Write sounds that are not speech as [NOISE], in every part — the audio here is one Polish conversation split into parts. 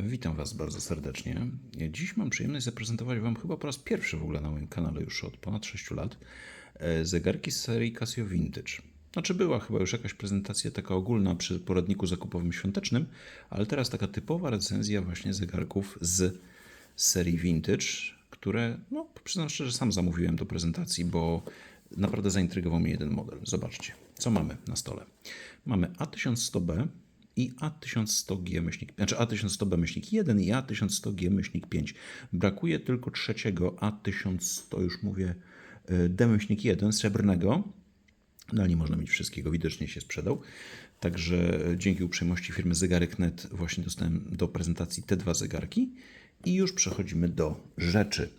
Witam Was bardzo serdecznie. Dziś mam przyjemność zaprezentować Wam chyba po raz pierwszy w ogóle na moim kanale już od ponad 6 lat e, zegarki z serii Casio Vintage. Znaczy była chyba już jakaś prezentacja taka ogólna przy poradniku zakupowym świątecznym, ale teraz taka typowa recenzja właśnie zegarków z serii Vintage, które, no przyznam szczerze, sam zamówiłem do prezentacji, bo naprawdę zaintrygował mnie jeden model. Zobaczcie, co mamy na stole. Mamy A1100B, i A1100G myślnik, znaczy A1100B myślnik 1 i A1100G myślnik 5. Brakuje tylko trzeciego A1100, już mówię, y, D myślnik 1 srebrnego. No ale nie można mieć wszystkiego, widocznie się sprzedał. Także dzięki uprzejmości firmy Zegarek.net właśnie dostałem do prezentacji te dwa zegarki i już przechodzimy do rzeczy.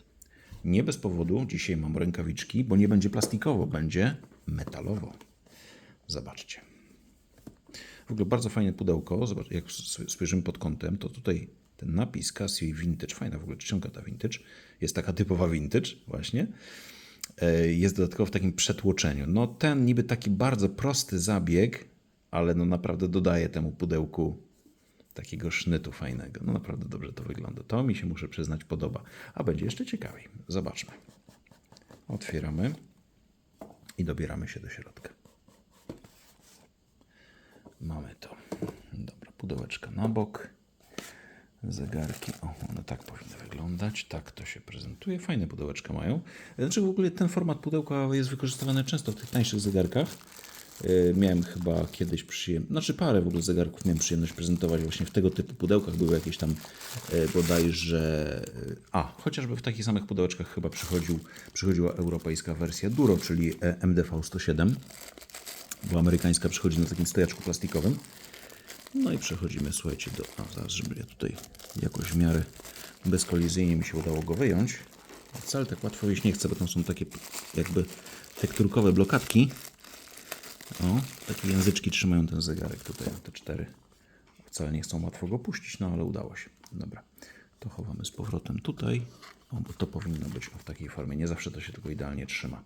Nie bez powodu dzisiaj mam rękawiczki, bo nie będzie plastikowo, będzie metalowo. Zobaczcie. W ogóle bardzo fajne pudełko. Zobacz, jak spojrzymy pod kątem, to tutaj ten napis Casio Vintage, fajna w ogóle czcionka ta Vintage, jest taka typowa Vintage właśnie. E, Jest dodatkowo w takim przetłoczeniu. No ten niby taki bardzo prosty zabieg, ale no naprawdę dodaje temu pudełku takiego sznytu fajnego. No naprawdę dobrze to wygląda. To mi się, muszę przyznać, podoba. A będzie jeszcze ciekawiej. Zobaczmy. Otwieramy i dobieramy się do środka. Mamy to. Dobra, pudełeczka na bok. Zegarki, o, one tak powinny wyglądać. Tak to się prezentuje. Fajne pudełeczka mają. Znaczy w ogóle ten format pudełka jest wykorzystywany często w tych tańszych zegarkach. Yy, Miałem chyba kiedyś przyjemność, znaczy parę w ogóle zegarków miałem przyjemność prezentować właśnie w tego typu pudełkach. Były jakieś tam yy, bodajże... yy, A, chociażby w takich samych pudełeczkach chyba przychodził, przychodziła europejska wersja Duro, czyli e, MDV 107 bo amerykańska przychodzi na takim stojaczku plastikowym. No i przechodzimy, słuchajcie, do. A zaraz, żeby ja tutaj jakoś w miarę bezkolizyjnie mi się udało go wyjąć. Wcale tak łatwo wyjść nie chcę, bo tam są takie jakby tekturkowe blokadki. O, takie języczki trzymają ten zegarek tutaj, te cztery. Wcale nie chcą łatwo go puścić, no ale udało się. Dobra, to chowamy z powrotem tutaj. O, bo to powinno być w takiej formie. Nie zawsze to się tylko idealnie trzyma.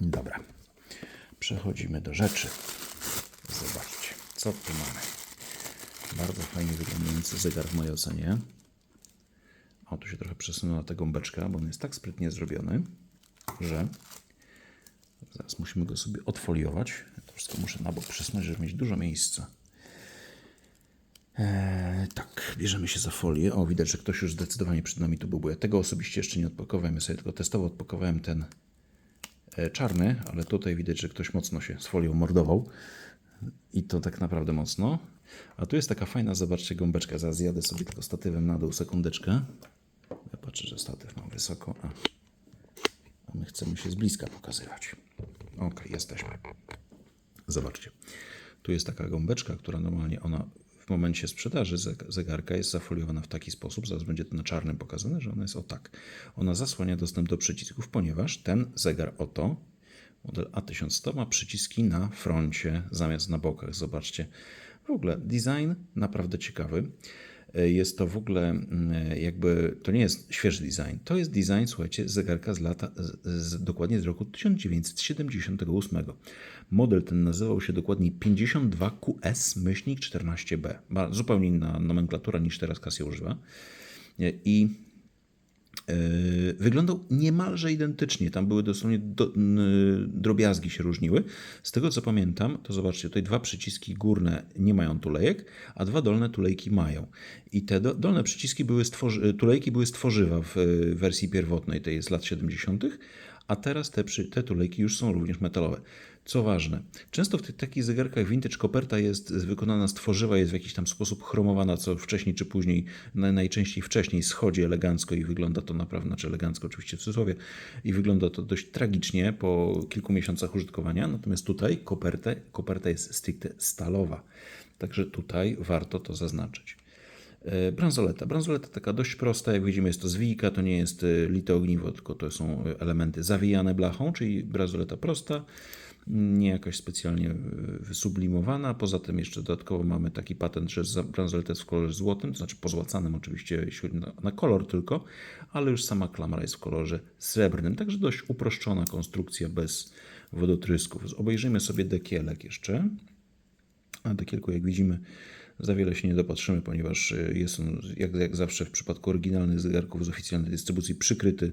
Dobra. Przechodzimy do rzeczy. Zobaczcie, co tu mamy. Bardzo fajnie wyglądający zegar w mojej ocenie. O, tu się trochę przesunęła ta gąbeczka, bo on jest tak sprytnie zrobiony, że zaraz musimy go sobie odfoliować. To wszystko muszę na bok przesunąć, żeby mieć dużo miejsca. Eee, tak, bierzemy się za folię. O, widać, że ktoś już zdecydowanie przed nami tu był, bo ja tego osobiście jeszcze nie odpakowałem. Ja sobie tylko testowo odpakowałem ten czarny, ale tutaj widać, że ktoś mocno się z folią mordował. I to tak naprawdę mocno. A tu jest taka fajna, zobaczcie, gąbeczka. Zaraz jadę sobie tylko statywem na dół, sekundeczkę. Ja patrzę, że statyw mam wysoko, a, a my chcemy się z bliska pokazywać. Ok, jesteśmy. Zobaczcie. Tu jest taka gąbeczka, która normalnie ona w momencie sprzedaży zeg- zegarka jest zafoliowana w taki sposób, zaraz będzie to na czarnym pokazane, że ona jest o tak. Ona zasłania dostęp do przycisków, ponieważ ten zegar oto, model A1100 ma przyciski na froncie zamiast na bokach. Zobaczcie. W ogóle design naprawdę ciekawy. E, Jest to w ogóle mm, jakby, to nie jest świeży design, to jest design, słuchajcie, zegarka z lata, z, z, dokładnie z roku 1978. Model ten nazywał się dokładnie 52QS-14B. Ma zupełnie inna nomenklatura niż teraz Casio używa. E, I Yy, wyglądał niemalże identycznie. Tam były dosłownie do, drobiazgi się różniły. Z tego co pamiętam, to zobaczcie, tutaj dwa przyciski górne nie mają tulejek, a dwa dolne tulejki mają. I te do, dolne przyciski były stworzy, tulejki były z tworzywa w y, wersji pierwotnej, tej z lat 70., a teraz te, te tulejki już są również metalowe. Co ważne, często w tych takich zegarkach vintage koperta jest wykonana z tworzywa, jest w jakiś tam sposób chromowana, co wcześniej czy później, na- najczęściej wcześniej schodzi elegancko i wygląda to naprawdę, znaczy elegancko oczywiście w cudzysłowie, i wygląda to dość tragicznie po kilku miesiącach użytkowania, natomiast tutaj koperta, koperta jest stricte stalowa, także tutaj warto to zaznaczyć. E, Bransoleta. Bransoleta taka dość prosta, jak widzimy jest to zwijka, to nie jest e, lite ogniwo, tylko to są e, elementy zawijane blachą, czyli bransoleta prosta, nie jakaś specjalnie wysublimowana. Poza tym jeszcze dodatkowo mamy taki patent, że bransoleta jest w kolorze złotym, to znaczy pozłacanym oczywiście, na, na kolor tylko, ale już sama klamra jest w kolorze srebrnym, także dość uproszczona konstrukcja bez wodotrysków. Obejrzyjmy sobie dekielek jeszcze. Na dekielku, jak widzimy, za wiele się nie dopatrzymy, ponieważ e, jest on, jak, jak zawsze w przypadku oryginalnych zegarków z oficjalnej dystrybucji, przykryty,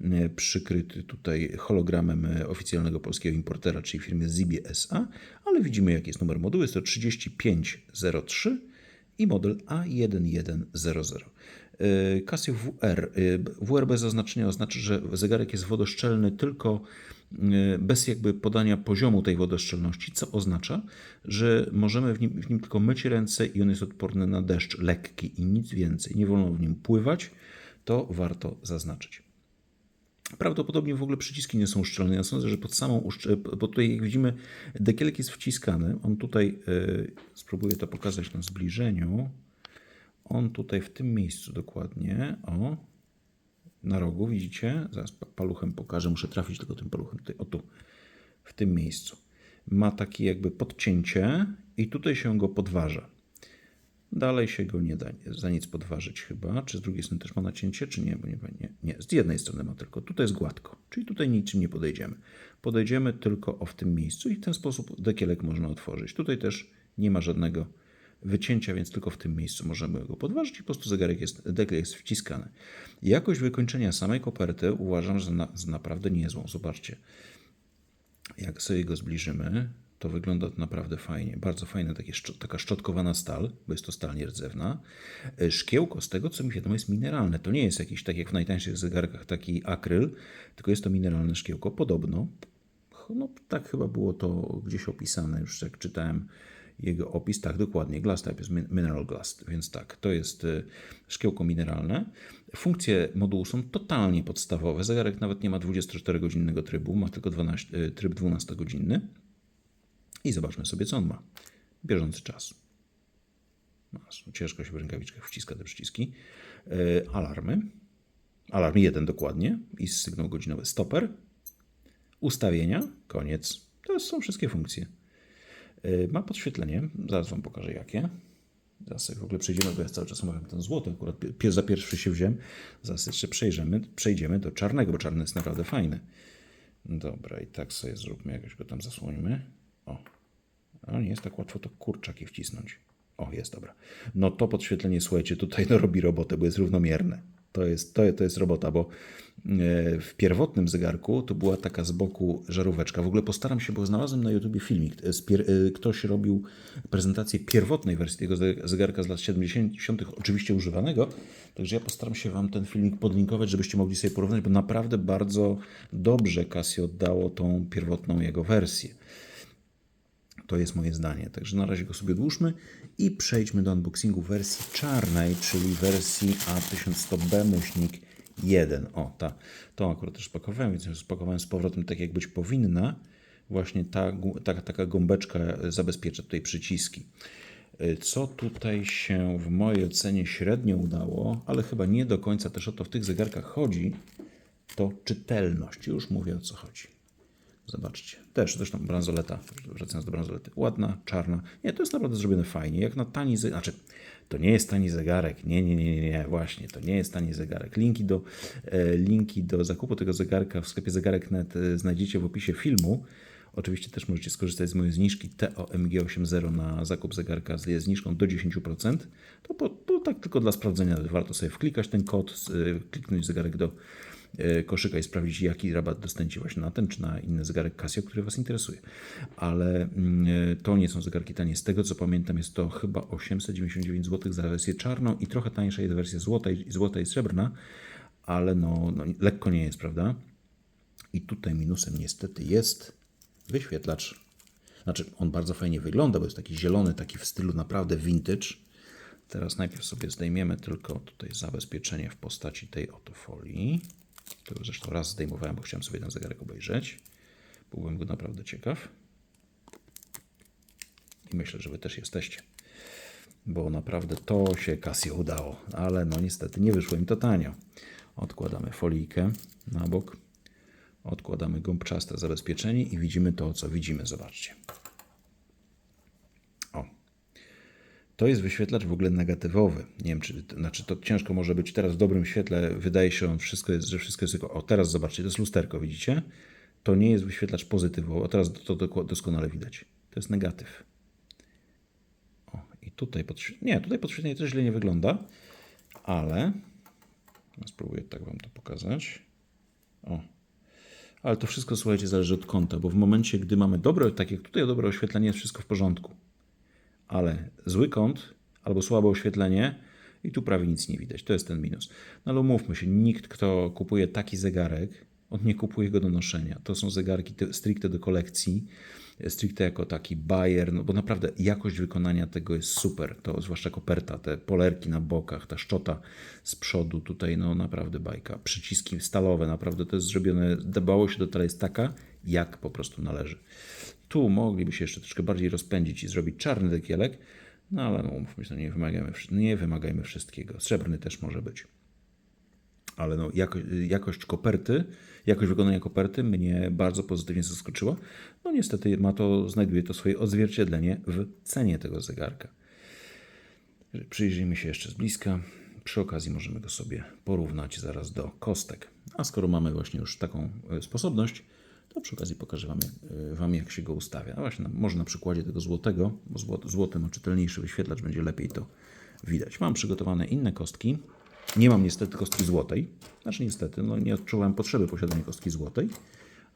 e, przykryty tutaj hologramem e, oficjalnego polskiego importera, czyli firmy Zibie SA, ale widzimy, jaki jest numer modułu. Jest to 3503 i model A1100. Y, Casio WR. Y, WR bez zaznaczenia oznacza, że zegarek jest wodoszczelny tylko y, bez jakby podania poziomu tej wodoszczelności, co oznacza, że możemy w nim, w nim tylko myć ręce i on jest odporny na deszcz lekki i nic więcej. Nie wolno w nim pływać, to warto zaznaczyć. Prawdopodobnie w ogóle przyciski nie są uszczelne. Ja sądzę, że pod samą bo tutaj jak widzimy dekielek jest wciskany. On tutaj, yy, spróbuję to pokazać na zbliżeniu. On tutaj w tym miejscu dokładnie, o, na rogu, widzicie? Zaraz paluchem pokażę, muszę trafić tylko tym paluchem tutaj, o tu, w tym miejscu. Ma takie jakby podcięcie i tutaj się go podważa. Dalej się go nie da za nic podważyć chyba. Czy z drugiej strony też ma nacięcie, czy nie? Bo nie, nie, nie. Z jednej strony ma tylko. Tutaj jest gładko, czyli tutaj niczym nie podejdziemy. Podejdziemy tylko o w tym miejscu i w ten sposób dekielek można otworzyć. Tutaj też nie ma żadnego wycięcia, więc tylko w tym miejscu możemy go podważyć i po prostu zegarek jest, dekel jest wciskany. Jakość wykończenia samej koperty uważam, na, za naprawdę niezłą. Zobaczcie, jak sobie go zbliżymy, to wygląda to naprawdę fajnie. Bardzo fajna takie, taka szczotkowana stal, bo jest to stal nierdzewna. E, szkiełko, z tego co mi wiadomo, jest mineralne. To nie jest jakiś, tak jak w najtańszych zegarkach, taki akryl, tylko jest to mineralne szkiełko. Podobno, no tak chyba było to gdzieś opisane, już jak czytałem jego opis. Tak, dokładnie. Glass type jest mineral glass, więc tak, to jest y, szkiełko mineralne. Funkcje modułu są totalnie podstawowe. Zegarek nawet nie ma 24-godzinnego trybu, ma tylko 12, y, tryb 12-godzinny. I zobaczmy sobie, co on ma. Bieżący czas. Ciężko się w rękawiczkach wciska te przyciski. Y, alarmy. Alarm 1 dokładnie i sygnał godzinowy. Stopper. Ustawienia. Koniec. To są wszystkie funkcje. Y, ma podświetlenie, zaraz Wam pokażę jakie. Zaraz sobie w ogóle przejdziemy, bo ja cały czas omawiam ten złoty, akurat za pierwszy się wziąłem. Zaraz jeszcze przejdziemy, przejdziemy do czarnego, bo czarny jest naprawdę fajny. Dobra, i tak sobie zróbmy, jakoś go tam zasłońmy. O, no nie jest tak łatwo to kurczaki wcisnąć. O, jest dobra. No to podświetlenie, słuchajcie, tutaj [LAUGHS] no, robi robotę, bo jest równomierne. To jest, to, to jest robota, bo e, w pierwotnym zegarku to była taka z boku żaróweczka. W ogóle postaram się, bo znalazłem na YouTubie filmik. E, ktoś robił prezentację pierwotnej wersji tego zegarka z lat 70., oczywiście używanego. Także ja postaram się Wam ten filmik podlinkować, żebyście mogli sobie porównać, bo naprawdę bardzo dobrze Casio oddało tą pierwotną jego wersję. To jest moje zdanie. Także na razie go sobie odłóżmy i przejdźmy do unboxingu wersji czarnej, czyli wersji A1100B myślnik 1. O, ta, tą akurat też spakowałem, więc spakowałem z powrotem tak jak być powinna. Właśnie ta, ta, taka gąbeczka zabezpiecza tutaj przyciski. Co tutaj się w mojej ocenie średnio udało, ale chyba nie do końca też o to w tych zegarkach chodzi, to czytelność. Już mówię o co chodzi. Zobaczcie. Też zresztą bransoleta, wracając do bransolety, ładna, czarna. Nie, to jest naprawdę zrobione fajnie. Jak na tani znaczy to nie jest tani zegarek. Nie, nie, nie, nie, właśnie, to nie jest tani zegarek. Linki do, e, linki do zakupu tego zegarka w sklepie zegarek.net e, znajdziecie w opisie filmu. Oczywiście też możecie skorzystać z mojej zniżki TOMG80 na zakup zegarka z zniżką do 10%. To po, po, tak tylko dla sprawdzenia warto sobie wklikać ten kod, e, kliknąć zegarek do koszyka i sprawdzić, jaki rabat dostaniecie właśnie na ten czy na inny zegarek Casio, który Was interesuje. Ale mm, e, to nie są zegarki tanie. Z tego co pamiętam, jest to chyba 899 zł za wersję czarną i trochę tańsza jest wersja złota i, złota i srebrna, ale no, no lekko nie jest, prawda? I tutaj minusem niestety jest wyświetlacz. Znaczy, on bardzo fajnie wygląda, bo jest taki zielony, taki w stylu naprawdę vintage. Teraz najpierw sobie zdejmiemy tylko tutaj zabezpieczenie w postaci tej oto folii którego zresztą raz zdejmowałem, bo chciałem sobie ten zegarek obejrzeć. Byłbym go naprawdę ciekaw. I myślę, że Wy też jesteście. Bo naprawdę to się Casio udało, ale no niestety nie wyszło im to tanio. Odkładamy folijkę na bok, odkładamy gąbczaste zabezpieczenie i widzimy to, co widzimy. Zobaczcie. To jest wyświetlacz w ogóle negatywowy. Nie wiem, czy znaczy to ciężko może być teraz w dobrym świetle. Wydaje się, wszystko jest, że wszystko jest tylko. O, teraz zobaczcie, to jest lusterko, widzicie? To nie jest wyświetlacz pozytywowy. O, teraz to, doskonale widać. To jest negatyw. Tutaj podświetlenie, nie, tutaj podświetlenie też źle nie wygląda, ale spróbuję tak Wam to pokazać. O, ale to wszystko, słuchajcie, zależy od kąta, bo w momencie, gdy mamy dobre, tak jak tutaj dobre oświetlenie, jest wszystko w porządku. Ale zły kąt albo słabe oświetlenie i tu prawie nic nie widać. To jest ten minus. No ale umówmy się, nikt, kto kupuje taki zegarek, on nie kupuje go do noszenia. To są zegarki te- stricte do kolekcji, stricte jako taki bajer, no bo naprawdę jakość wykonania tego jest super. To zwłaszcza koperta, te polerki na bokach, ta szczota z przodu, tutaj no naprawdę bajka. Przyciski stalowe, naprawdę to jest zrobione, dbało się do jest taka, jak po prostu należy. Tu mogliby się jeszcze troszkę bardziej rozpędzić i zrobić czarny dekielek, no ale no, umówmy się, no nie wymagajmy, nie wymagajmy wszystkiego. Srebrny też może być ale no, jako, jakość koperty, jakość wykonania koperty mnie bardzo pozytywnie zaskoczyła. No niestety ma to, znajduje to swoje odzwierciedlenie w cenie tego zegarka. Przyjrzyjmy się jeszcze z bliska. Przy okazji możemy go sobie porównać zaraz do kostek. A skoro mamy właśnie już taką e, sposobność, to przy okazji pokażę Wam, e, wam jak się go ustawia. A właśnie, może na przykładzie tego złotego, bo złoty, złoty ma czytelniejszy wyświetlacz, będzie lepiej to widać. Mam przygotowane inne kostki. Nie mam niestety kostki złotej. Znaczy niestety, no nie odczuwałem potrzeby posiadania kostki złotej,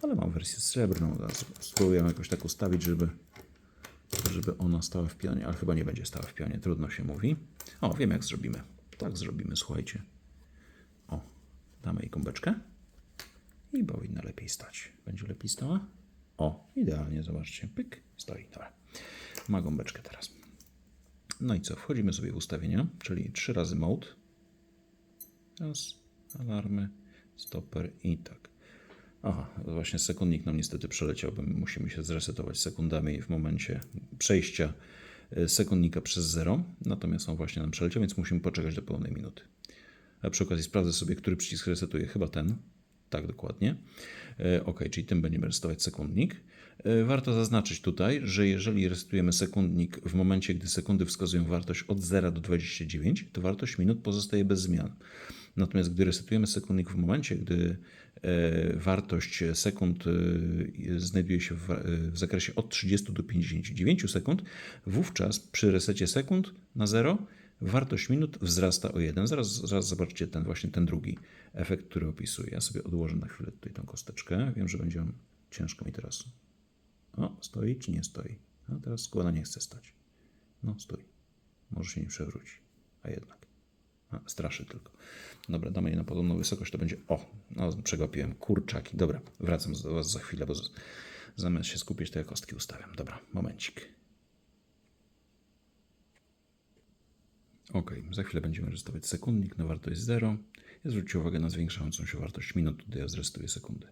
ale mam wersję srebrną. Zaraz spróbuję jakoś tak ustawić, żeby, żeby ona stała w pionie, ale chyba nie będzie stała w pionie, trudno się mówi. O, wiem jak zrobimy. Tak zrobimy, słuchajcie. O, damy jej gąbeczkę i powinna lepiej stać. Będzie lepiej stała? O, idealnie, zobaczcie. Pyk, stoi. Dobra. Ma gąbeczkę teraz. No i co? Wchodzimy sobie w ustawienia, czyli trzy razy mode. Raz, alarmy, stoper i tak. Aha, właśnie sekundnik nam niestety przeleciał, bo my musimy się zresetować sekundami w momencie przejścia e, sekundnika przez zero. Natomiast on właśnie nam przeleciał, więc musimy poczekać do pełnej minuty. A przy okazji sprawdzę sobie, który przycisk resetuje. Chyba ten. Tak, dokładnie. E, Ok, czyli tym będziemy resetować sekundnik. E, Warto zaznaczyć tutaj, że jeżeli resetujemy sekundnik w momencie, gdy sekundy wskazują wartość od 0 do 29, to wartość minut pozostaje bez zmian. Natomiast gdy resetujemy sekundnik w momencie, gdy e, wartość sekund znajduje się w zakresie od 30 do 59 sekund, wówczas przy resecie sekund na 0 wartość minut wzrasta o 1. Zaraz, zaraz zobaczcie ten właśnie ten drugi efekt, który opisuję. Ja sobie odłożę na chwilę tutaj tą kosteczkę. Wiem, że będzie on ciężko mi teraz. O, stoi czy nie stoi? A teraz składa nie chce stać. No, stoi. Może się nie przewróci. A jednak. A, straszy tylko. Dobra, damy je na podobną wysokość, to będzie. O, no, przegapiłem. Kurczaki. Dobra, wracam do Was za chwilę, bo z- zamiast się skupić, to ja kostki ustawiam. Dobra, momencik. Ok, za chwilę będziemy resetować sekundnik na wartość 0. I zwróćcie uwagę na zwiększającą się wartość minut, tutaj ja zrestuję sekundy.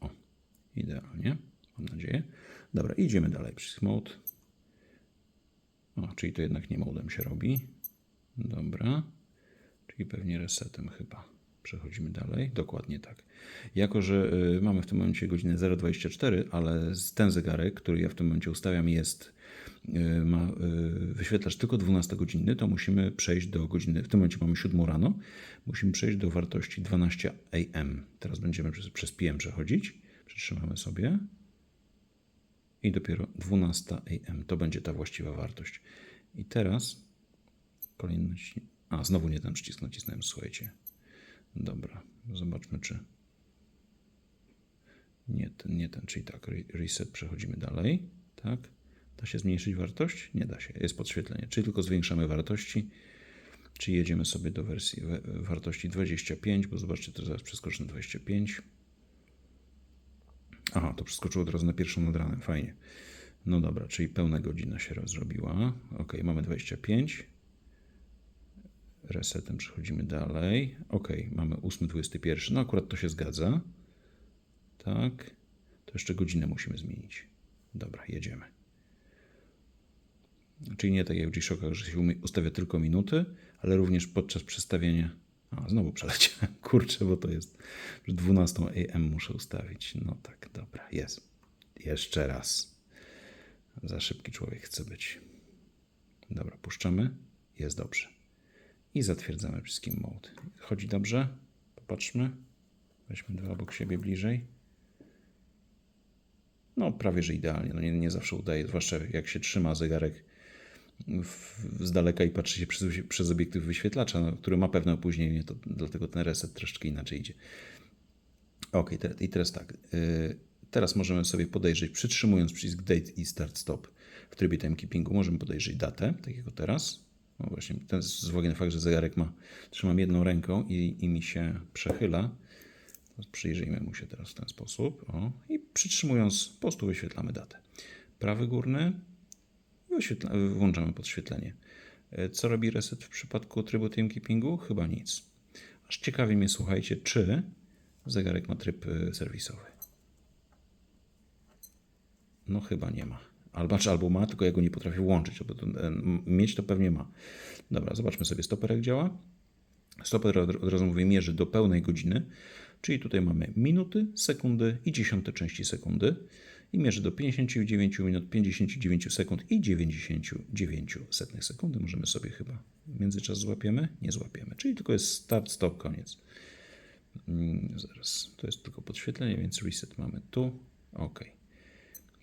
O, idealnie, mam nadzieję. Dobra, idziemy dalej. Przycisk mode. O, czyli to jednak nie modem się robi. Dobra, czyli pewnie resetem chyba. Przechodzimy dalej. Dokładnie tak. Jako, że y, mamy w tym momencie godzinę 0,24, ale ten zegarek, który ja w tym momencie ustawiam, jest ma y, wyświetlacz tylko 12 godziny, to musimy przejść do godziny, w tym momencie mamy 7 rano, musimy przejść do wartości 12 AM. Teraz będziemy przez, przez PM przechodzić. Przytrzymamy sobie. I dopiero 12 AM to będzie ta właściwa wartość. I teraz naciśnij. A, znowu nie ten przycisk nacisnąłem, słuchajcie. Dobra, zobaczmy czy. Nie ten, nie ten, czyli tak, re- reset, przechodzimy dalej. Tak. Da się zmniejszyć wartość? Nie da się, jest podświetlenie. Czyli tylko zwiększamy wartości. Czy jedziemy sobie do wersji we- wartości 25, bo zobaczcie, to zaraz przeskoczę na 25. Aha, to przeskoczyło od razu na pierwszą nad ranem, fajnie. No dobra, czyli pełna godzina się zrobiła. Ok, mamy 25. Resetem przechodzimy dalej. Ok, mamy 8.21. No akurat to się zgadza. Tak. To jeszcze godzinę musimy zmienić. Dobra, jedziemy. Czyli nie tak jak w G-Shockach, że się ustawia tylko minuty, ale również podczas przestawienia. A, znowu przeleciałem. [LAUGHS] Kurczę, bo to jest. że 12 AM muszę ustawić. No tak, dobra, jest. Jeszcze raz. Za szybki człowiek chce być. Dobra, puszczamy. Jest dobrze. I zatwierdzamy wszystkim mode. Chodzi dobrze? Popatrzmy. Weźmy dwa obok siebie bliżej. no prawie że idealnie. No nie, nie zawsze udaje, zwłaszcza jak się trzyma zegarek z daleka i patrzy się przez, przez obiektyw wyświetlacza, no, który ma pewne opóźnienie, to dlatego ten reset troszeczkę inaczej idzie. Ok, te, i teraz tak. y, teraz możemy sobie podejrzeć, przytrzymując przycisk Date i Start Stop w trybie timekeepingu, możemy podejrzeć datę, tak jak teraz. No właśnie, ten z uwagi na fakt, że zegarek ma, trzymam jedną ręką i, i mi się przechyla. Przyjrzyjmy mu się teraz w ten sposób. O, I przytrzymując, po prostu wyświetlamy datę. Prawy górny i włączamy podświetlenie. E, Co robi reset w przypadku trybu timekeepingu? Chyba nic. Aż ciekawi mnie, słuchajcie, czy zegarek ma tryb e, serwisowy. No chyba nie ma. Albo, czy albo ma, tylko ja go nie potrafię włączyć. Bo to, e, mieć to pewnie ma. Dobra, zobaczmy sobie stoper jak działa. Stoper od, od razu mówię mierzy do pełnej godziny, czyli tutaj mamy minuty, sekundy i dziesiąte części sekundy i mierzy do 59 minut, 59 sekund i 99 setnych sekundy. Możemy sobie chyba międzyczas złapiemy? Nie złapiemy, czyli tylko jest start, stop, koniec. Mm, Zaraz, to jest tylko podświetlenie, więc reset mamy tu. OK.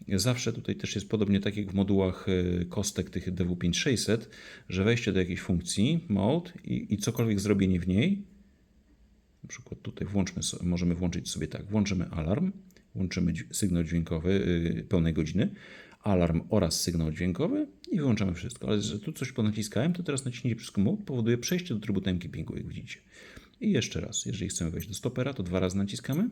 Zawsze tutaj też jest podobnie tak jak w modułach y, kostek tych DW5600, że wejście do jakiejś funkcji, mode i, i cokolwiek zrobienie w niej, na przykład tutaj włączmy, możemy włączyć sobie tak, włączymy alarm, włączymy dź- sygnał dźwiękowy y, pełnej godziny, alarm oraz sygnał dźwiękowy i wyłączamy wszystko. Ale że tu coś ponaciskałem, to teraz naciśnięcie przycisku mode powoduje przejście do trybu timekeepingu, jak widzicie. I jeszcze raz, jeżeli chcemy wejść do stopera, to dwa razy naciskamy.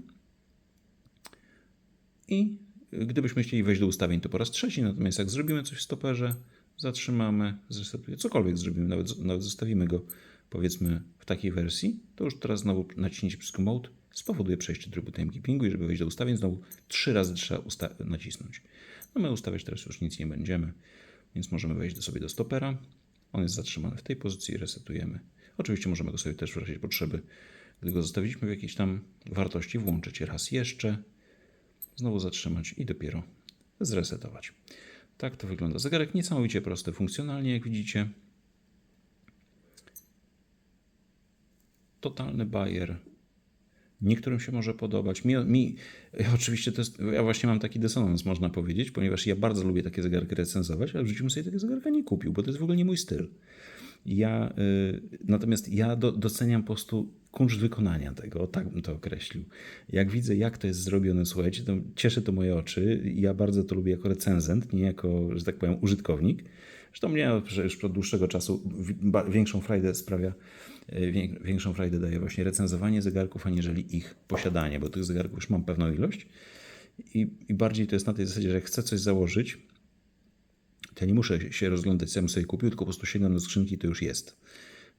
I gdybyśmy chcieli wejść do ustawień, to po raz trzeci. Natomiast jak zrobimy coś w stoperze, zatrzymamy, zresetujemy, cokolwiek zrobimy, nawet, nawet zostawimy go powiedzmy w takiej wersji, to już teraz znowu naciśnięcie przycisku Mode spowoduje przejście trybu timekeepingu i żeby wejść do ustawień, znowu trzy razy trzeba nacisnąć. No my ustawiać teraz już nic nie będziemy, więc możemy wejść do sobie do stopera. On jest zatrzymany w tej pozycji i resetujemy. Oczywiście możemy go sobie też w razie potrzeby, gdy go zostawiliśmy w jakiejś tam wartości, włączyć raz jeszcze, znowu zatrzymać i dopiero zresetować. Tak to wygląda. Zegarek niesamowicie prosty funkcjonalnie, jak widzicie. Totalny bajer. Niektórym się może podobać. Mi, mi oczywiście to jest, ja właśnie mam taki dysonans, można powiedzieć, ponieważ ja bardzo lubię takie zegarki recenzować, ale w życiu bym sobie takiego zegarka nie kupił, bo to jest w ogóle nie mój styl. Ja, y, natomiast ja do, doceniam po prostu kunszt wykonania tego, tak bym to określił. Jak widzę, jak to jest zrobione, słuchajcie, to cieszy to moje oczy. Ja bardzo to lubię jako recenzent, nie jako, że tak powiem, użytkownik. Zresztą mnie już od dłuższego czasu większą frajdę sprawia, wię- większą frajdę daje właśnie recenzowanie zegarków, aniżeli ich posiadanie, bo tych zegarków już mam pewną ilość. I, I bardziej to jest na tej zasadzie, że jak chcę coś założyć, to ja nie muszę się rozglądać, co ja bym sobie kupił, tylko po prostu sięgam do skrzynki i to już jest.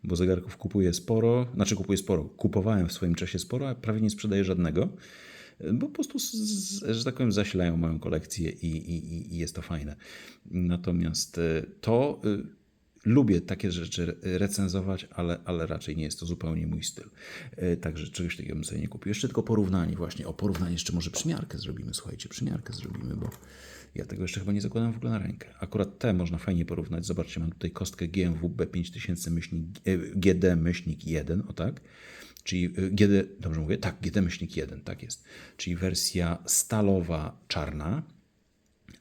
Bo zegarków kupuję sporo, znaczy kupuję sporo, kupowałem w swoim czasie sporo, a prawie nie sprzedaję żadnego, bo po prostu, że tak powiem, zasilają moją kolekcję i, i, i jest to fajne. Natomiast e, to y, lubię takie rzeczy re- recenzować, ale, ale raczej nie jest to zupełnie mój styl. E, Także czegoś takiego bym sobie nie kupił. Jeszcze tylko porównanie właśnie. O porównanie jeszcze może przymiarkę zrobimy. Słuchajcie, przymiarkę zrobimy, bo ja tego jeszcze chyba nie zakładam w ogóle na rękę. Akurat te można fajnie porównać. Zobaczcie, mam tutaj kostkę GMW B5000 myślnik, e, GD myślnik 1, o tak. Czyli e, GD, dobrze mówię? Tak, GD myślnik 1, tak jest. Czyli wersja stalowa czarna,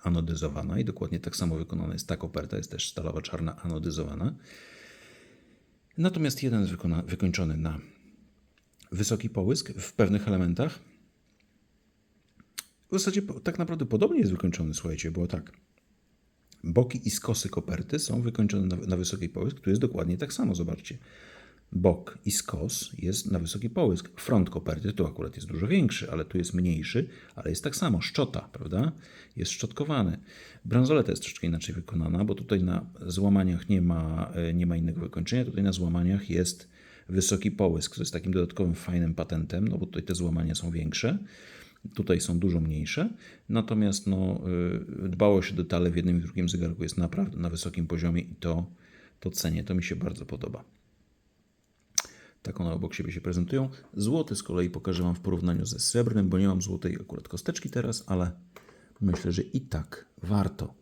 anodyzowana i dokładnie tak samo wykonana jest ta koperta, jest też stalowa czarna anodyzowana. Natomiast jeden jest wykona, wykończony na wysoki połysk w pewnych elementach. W zasadzie tak naprawdę podobnie jest wykończony, słuchajcie, bo tak. Boki i skosy koperty są wykończone na, na wysoki połysk, tu jest dokładnie tak samo, zobaczcie. Bok i skos jest na wysoki połysk. Front koperty tu akurat jest dużo większy, ale tu jest mniejszy, ale jest tak samo. Szczota, prawda? Jest szczotkowany. Bransoleta jest troszeczkę inaczej wykonana, bo tutaj na złamaniach nie ma, e, nie ma innego wykończenia. Tutaj na złamaniach jest wysoki połysk, co jest takim dodatkowym fajnym patentem, no bo tutaj te złamania są większe. Tutaj są dużo mniejsze, natomiast no, y, dbałość o detale w jednym i drugim zegarku jest naprawdę na wysokim poziomie i to, to cenię, to mi się bardzo podoba. Tak one obok siebie się prezentują. Złoty z kolei pokażę Wam w porównaniu ze srebrnym, bo nie mam złotej akurat kosteczki teraz, ale myślę, że i tak warto.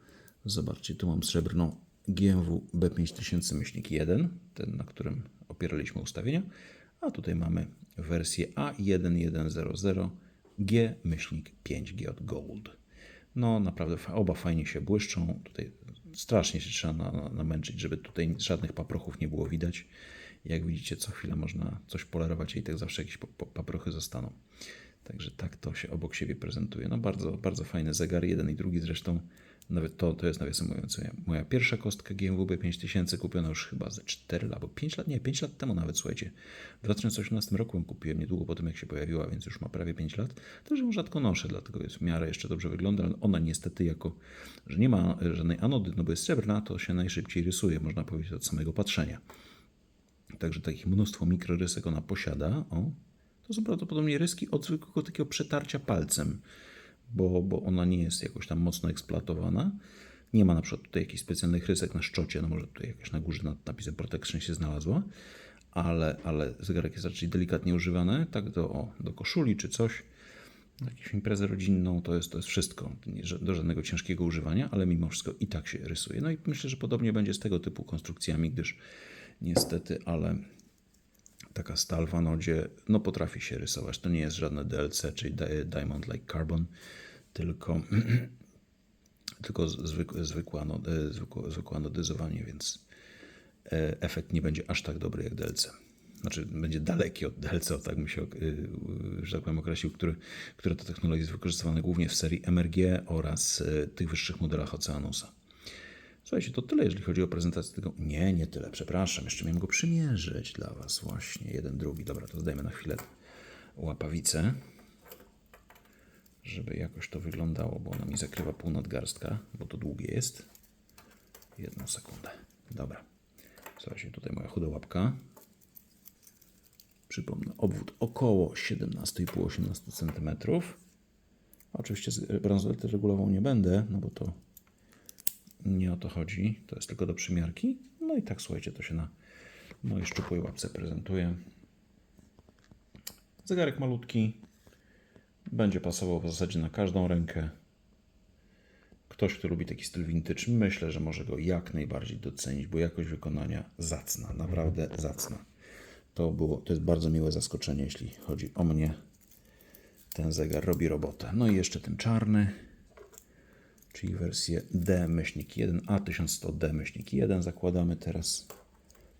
Zobaczcie, tu mam srebrną GMW B5000-1, ten na którym opieraliśmy ustawienia, a tutaj mamy wersję A1100 G-5G od Gold. No naprawdę oba fajnie się błyszczą. Tutaj strasznie się trzeba na, na, namęczyć, żeby tutaj żadnych paprochów nie było widać. Jak widzicie, co chwilę można coś polerować i tak zawsze jakieś paprochy zostaną. Także tak to się obok siebie prezentuje. No bardzo, bardzo fajny zegar, jeden i drugi zresztą. Nawet to, to jest nawiasem mówiąc, moja, pierwsza kostka GMWB 5000 kupiona już chyba ze 4 lat, albo 5 lat, nie, 5 lat temu nawet, słuchajcie. W 2018 roku ją kupiłem, niedługo po tym jak się pojawiła, więc już ma prawie 5 lat. Także ją rzadko noszę, dlatego jest w miarę jeszcze dobrze wygląda, ale ona niestety jako, że nie ma żadnej anody, no bo jest srebrna, to się najszybciej rysuje, można powiedzieć od samego patrzenia. Także takich mnóstwo mikrorysek ona posiada. O, to są prawdopodobnie ryski od zwykłego takiego przetarcia palcem, bo, bo ona nie jest jakoś tam mocno eksploatowana. Nie ma na przykład tutaj jakichś specjalnych rysek na szczocie, no może tutaj jakaś na górze nad napisem Protection się znalazła, ale, ale zegarek jest raczej delikatnie używany, tak do, o, do koszuli czy coś, jakąś imprezę rodzinną, to jest, to jest wszystko, nie, do żadnego ciężkiego używania, ale mimo wszystko i tak się rysuje. No i myślę, że podobnie będzie z tego typu konstrukcjami, gdyż niestety, ale taka stal w anodzie, no potrafi się rysować. To nie jest żadne DLC, czyli Di- Diamond Like Carbon, tylko, [CLEARS THROAT] tylko zwykłe, zwykłe, anod, e, zwykłe, zwykłe anodyzowanie, więc e, efekt nie będzie aż tak dobry jak DLC. Znaczy, będzie daleki od DLC, tak bym się, y, że tak powiem, określił, który, która to technologia jest wykorzystywana głównie w serii MRG oraz e, tych wyższych modelach Oceanusa. Słuchajcie, to tyle, jeżeli chodzi o prezentację tego. Nie, nie tyle, przepraszam. Jeszcze miałem go przymierzyć dla Was, właśnie. Jeden, drugi. Dobra, to zdajmy na chwilę łapawicę, żeby jakoś to wyglądało, bo ona mi zakrywa pół nadgarstka, bo to długie jest. Jedną sekundę. Dobra. Słuchajcie, tutaj moja chuda łapka. Przypomnę, obwód około 17,5-18 cm. Oczywiście z bransolety regulową nie będę, no bo to nie o to chodzi. To jest tylko do przymiarki. No i tak słuchajcie, to się na mojej szczupłej łapce prezentuje. Zegarek malutki. Będzie pasował w zasadzie na każdą rękę. Ktoś, kto lubi taki styl vintage, myślę, że może go jak najbardziej docenić, bo jakość wykonania zacna, naprawdę zacna. To, było, to jest bardzo miłe zaskoczenie, jeśli chodzi o mnie. Ten zegar robi robotę. No i jeszcze ten czarny czyli wersję D-1 A1100D-1 zakładamy teraz.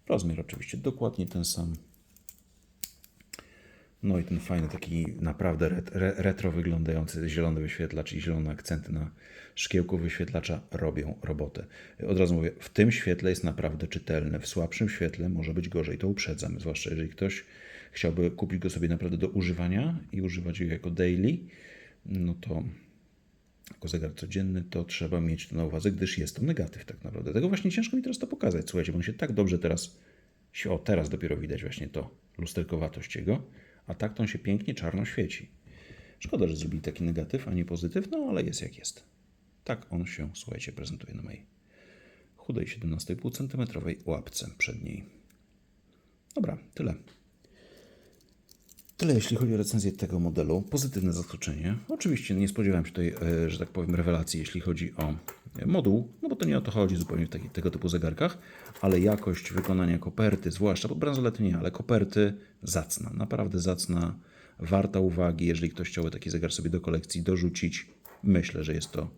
Rozmiar oczywiście dokładnie ten sam. No i ten fajny, taki naprawdę ret, re, retro wyglądający zielony wyświetlacz i zielone akcenty na szkiełku wyświetlacza robią robotę. Od razu mówię, w tym świetle jest naprawdę czytelny, w słabszym świetle może być gorzej, to uprzedzam, zwłaszcza jeżeli ktoś chciałby kupić go sobie naprawdę do używania i używać go jako daily, no to jako zegar codzienny, to trzeba mieć to na uwadze, gdyż jest to negatyw tak naprawdę. Tego właśnie ciężko mi teraz to pokazać. Słuchajcie, bo on się tak dobrze teraz, o teraz dopiero widać właśnie to lusterkowatość jego, a tak to on się pięknie czarno świeci. Szkoda, że zrobili taki negatyw, a nie pozytyw, no ale jest jak jest. Tak on się, słuchajcie, prezentuje na mojej chudej 17,5 cm łapce przedniej. Dobra, tyle. Tyle jeśli chodzi o recenzję tego modelu. Pozytywne zaskoczenie. Oczywiście nie spodziewałem się tutaj, e, że tak powiem, rewelacji, jeśli chodzi o e, moduł, no bo to nie o to chodzi zupełnie w taki, tego typu zegarkach, ale jakość wykonania koperty, zwłaszcza, bo bransolety nie, ale koperty zacna, naprawdę zacna, warta uwagi. Jeżeli ktoś chciałby taki zegar sobie do kolekcji dorzucić, myślę, że jest to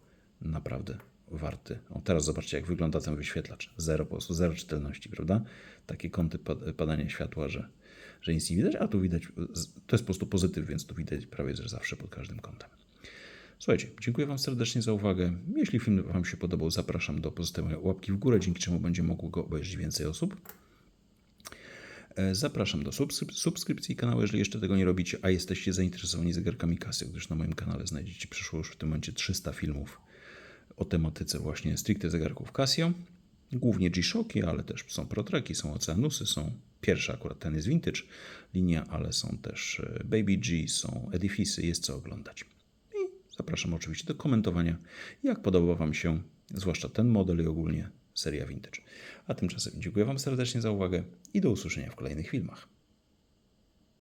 naprawdę warty. O, teraz zobaczcie, jak wygląda ten wyświetlacz. Zero po prostu, zero czytelności, prawda? Takie kąty pad- padania światła, że że nic nie widać, a tu widać, to jest po prostu pozytyw, więc tu widać prawie że zawsze pod każdym kątem. Słuchajcie, dziękuję Wam serdecznie za uwagę. Jeśli film Wam się podobał, zapraszam do pozostawienia łapki w górę, dzięki czemu będzie mogło go obejrzeć więcej osób. E, Zapraszam do subskryp- subskrypcji kanału, jeżeli jeszcze tego nie robicie, a jesteście zainteresowani zegarkami Casio, gdyż na moim kanale znajdziecie przyszło już w tym momencie 300 filmów o tematyce właśnie stricte zegarków Casio. Głównie G-Shocki, ale też są Protreki, są Oceanusy, są pierwsze akurat ten jest vintage linia, ale są też e, Baby G, są Edificy, jest co oglądać. I zapraszam oczywiście do komentowania, jak podoba Wam się zwłaszcza ten model i ogólnie seria vintage. A tymczasem dziękuję Wam serdecznie za uwagę i do usłyszenia w kolejnych filmach.